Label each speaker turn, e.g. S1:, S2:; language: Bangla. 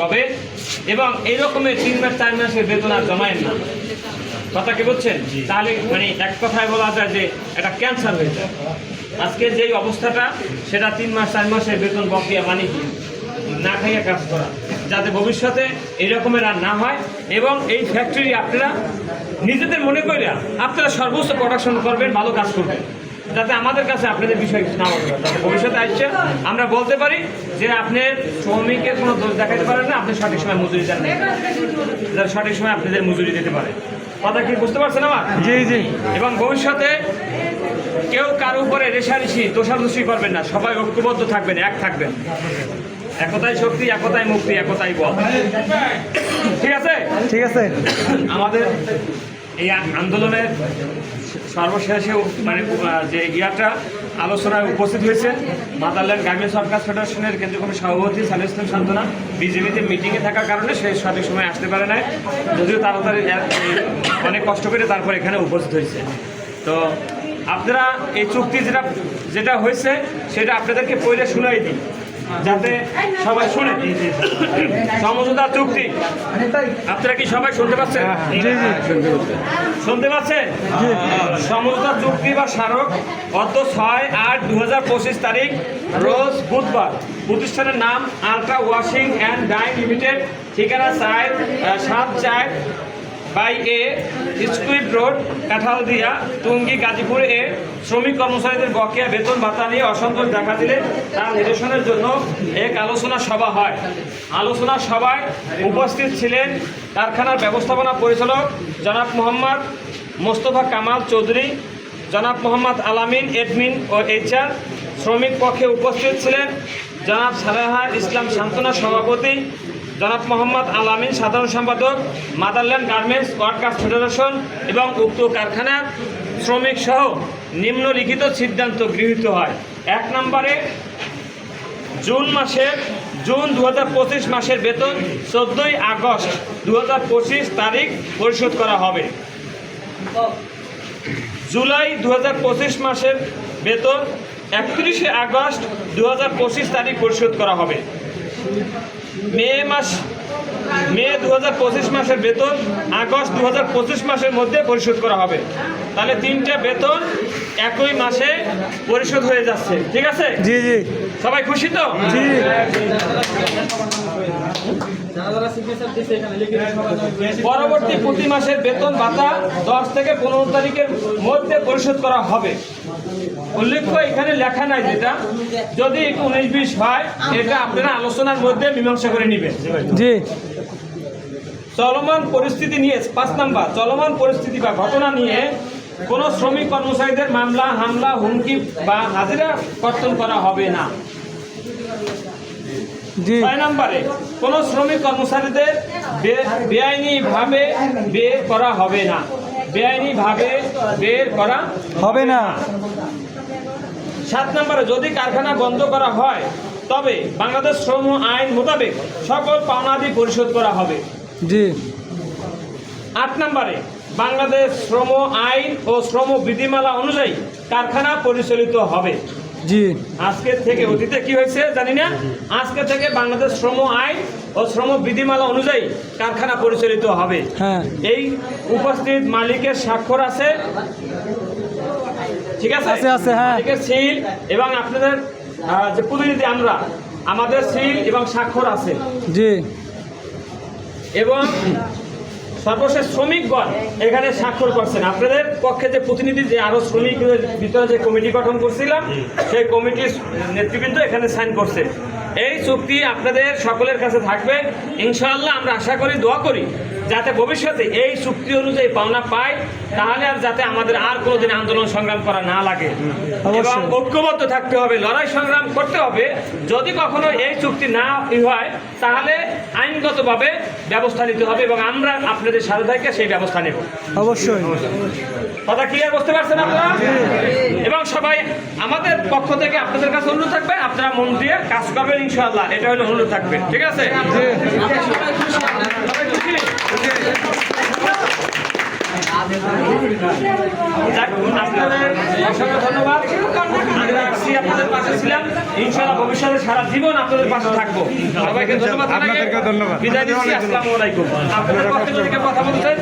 S1: হবে এবং এই রকমের তিন মাস চার মাসের বেতন আর জমায়েন না। কথা কি বলছেন তাহলে মানে এক কথায় বলা যায় যে এটা ক্যান্সার হয়ে যায়। আজকে যেই অবস্থাটা সেটা তিন মাস চার মাসের বেতন বকেয়া মানে কি? না খাইয়া কাজ করা। যাতে ভবিষ্যতে এই রকমের আর না হয়। এবং এই ফ্যাক্টরি আপনারা নিজেদের মনে করে আপনারা সর্বোচ্চ প্রোডাকশন করবেন ভালো কাজ করবেন। যাতে আমাদের কাছে আপনাদের বিষয় কিছু না বলতে পারে ভবিষ্যতে আসছে আমরা বলতে পারি যে আপনি শ্রমিকের কোনো দোষ দেখাতে পারেন না আপনি সঠিক সময় মজুরি দেন না। যাতে সঠিক সময় আপনাদের মজুরি দিতে পারে। কথা কি বুঝতে পারছেন আমার?
S2: জি জি।
S1: এবং ভবিষ্যতে কেউ কারও উপরে রেশারেশি দোষাদোষি করবেন না। সবাই ঐক্যবদ্ধ থাকবেন এক থাকবেন। একতাই শক্তি একতাই মুক্তি একতাই বল। ঠিক আছে?
S2: ঠিক আছে।
S1: আমাদের এই আন্দোলনের সর্বশেষে মানে যে ইয়াটা আলোচনায় উপস্থিত হয়েছে, মাদারল্যান্ড গার্মেন্টস ওয়ার্কার্স ফেডারেশনের কেন্দ্রীয় কমিটির সভাপতি সালিস ইসলাম সান্তনা বিজেপিতে মিটিংয়ে থাকার কারণে সে সঠিক সময় আসতে পারে না যদিও তাড়াতাড়ি অনেক কষ্ট করে তারপর এখানে উপস্থিত হয়েছে। তো আপনারা এই চুক্তি যেটা যেটা হয়েছে, সেটা আপনাদেরকে পড়ে শুনাই দিই। যাতে সবাই শুনে। সমঝোতা চুক্তি। আপনারা কি সবাই শুনতে পাচ্ছেন?
S2: জি জি।
S1: শুনতে পাচ্ছেন? সমঝোতা চুক্তি বা স্মারক গত ছয় আট দু হাজার পঁচিশ তারিখ রোজ বুধবার। প্রতিষ্ঠানের নাম ultra washing and dye limited. ঠিকানা চার আহ, সাত চার বাই এ স্কুইপ রোড কাঁঠালদিয়া টুঙ্গি, গাজীপুর এ শ্রমিক কর্মচারীদের বকেয়া বেতন ভাতা নিয়ে অসন্তোষ দেখা দিলে তার নিরসনের জন্য এক আলোচনা সভা হয়। আলোচনা সভায় উপস্থিত ছিলেন কারখানার ব্যবস্থাপনা পরিচালক জনাব মোহাম্মদ মোস্তফা কামাল চৌধুরী, জনাব মোহাম্মদ আলামিন এডমিন ও এইচআর। শ্রমিক পক্ষে উপস্থিত ছিলেন জনাব সালেহা ইসলাম সান্ত্বনা সভাপতি জনাব মোহাম্মদ আলামিন সাধারণ সম্পাদক মাদারল্যান্ড গার্মেন্টস ওয়ার্কার্স ফেডারেশন এবং উক্ত কারখানার শ্রমিক সহ নিম্নলিখিত সিদ্ধান্ত গৃহীত হয়। এক নম্বরে, জুন মাসের, জুন দু হাজার পঁচিশ মাসের বেতন চোদ্দোই আগস্ট দু হাজার পঁচিশ তারিখ পরিশোধ করা হবে। জুলাই দু হাজার পঁচিশ মাসের বেতন একত্রিশে আগস্ট দু হাজার পঁচিশ তারিখ পরিশোধ করা হবে। মে মাস মে দু হাজার পঁচিশ মাসের বেতন আগস্ট দু হাজার পঁচিশ মাসের মধ্যে পরিশোধ করা হবে। তাহলে তিনটা বেতন একই মাসে পরিশোধ হয়ে যাচ্ছে। ঠিক আছে?
S2: জি জি।
S1: সবাই খুশি তো?
S2: জি।
S1: পরবর্তী প্রতি মাসের বেতন ভাতা দশ থেকে পনেরো তারিখের মধ্যে পরিশোধ করা হবে। উল্লেখ্য এখানে লেখা নাই যেটা। যদি একটু উনিশ বিশ হয় এটা আপনারা আলোচনার মধ্যে মীমাংসা করে নেবেন।
S2: জি।
S1: চলমান পরিস্থিতি নিয়ে পাঁচ নাম্বার চলমান পরিস্থিতি বা ঘটনা নিয়ে কোনো শ্রমিক কর্মচারীদের মামলা হামলা হুমকি বা হাজিরা কর্তন করা হবে না। ছয় নম্বরে কোনো শ্রমিক কর্মচারীদের বেআইনিভাবে বের করা হবে না। বেআইনিভাবে বের করা
S2: হবে না।
S1: সাত নম্বরে যদি কারখানা বন্ধ করা হয় তবে বাংলাদেশ শ্রম আইন মোতাবেক সকল পাওনাদি পরিশোধ করা হবে।
S2: জি।
S1: আট নম্বরে বাংলাদেশ শ্রম আইন ও শ্রম বিধিমালা অনুযায়ী কারখানা পরিচালিত হবে।
S2: জি।
S1: আজকে থেকে অতীতে কি হয়েছে জানি না? আজকে থেকে বাংলাদেশ শ্রম আইন ও শ্রম বিধিমালা অনুযায়ী কারখানা পরিচালিত হবে।
S2: হ্যাঁ।
S1: এই উপস্থিত মালিকের স্বাক্ষর আছে। ঠিক আছে?
S2: আছে, আছে, হ্যাঁ।
S1: মালিকের সিল এবং আপনাদের যে প্রতিনিধি আমরা আমাদের সিল এবং স্বাক্ষর আছে।
S2: জি।
S1: এবং সর্বশেষ শ্রমিকগণ এখানে স্বাক্ষর করছেন। আপনাদের পক্ষে যে প্রতিনিধি যে আরও শ্রমিকদের ভিতরে যে কমিটি গঠন করছিলাম সেই কমিটির নেতৃবৃন্দ এখানে সাইন করছে। এই চুক্তি আপনাদের সকলের কাছে থাকবে। ইনশাআল্লাহ আমরা আশা করি দোয়া করি যাতে ভবিষ্যতে এই চুক্তি অনুযায়ী পাওনা পায় তাহলে আর যাতে আমাদের আর কোনোদিন আন্দোলন সংগ্রাম করা না লাগে। এবং ঐক্যবদ্ধ থাকতে হবে লড়াই সংগ্রাম করতে হবে। যদি কখনো এই চুক্তি না হয় তাহলে আইনগতভাবে ব্যবস্থা নিতে হবে এবং আমরা আপনাদের সাথে থেকে সেই ব্যবস্থা নেব।
S2: অবশ্যই।
S1: কথা ক্লিয়ার বুঝতে পারছেন আপনারা? এবং সবাই আমাদের পক্ষ থেকে আপনাদের কাছে অনুরোধ থাকবে আপনারা মন দিয়ে কাজ করবেন ইনশাআল্লাহ। এটা হলো অনুরোধ থাকবে ঠিক আছে? আপনাদের ধন্যবাদ। আমি রাখছি আপনাদের পাশে ছিলাম। ইনশাআল্লাহ ভবিষ্যতে সারা জীবন আপনাদের পাশে থাকব। সবাইকে ধন্যবাদ জানাই।
S2: ধন্যবাদ।
S1: বিদায় দিচ্ছি আসসালামু আলাইকুম। আপনাদের কথা বলছেন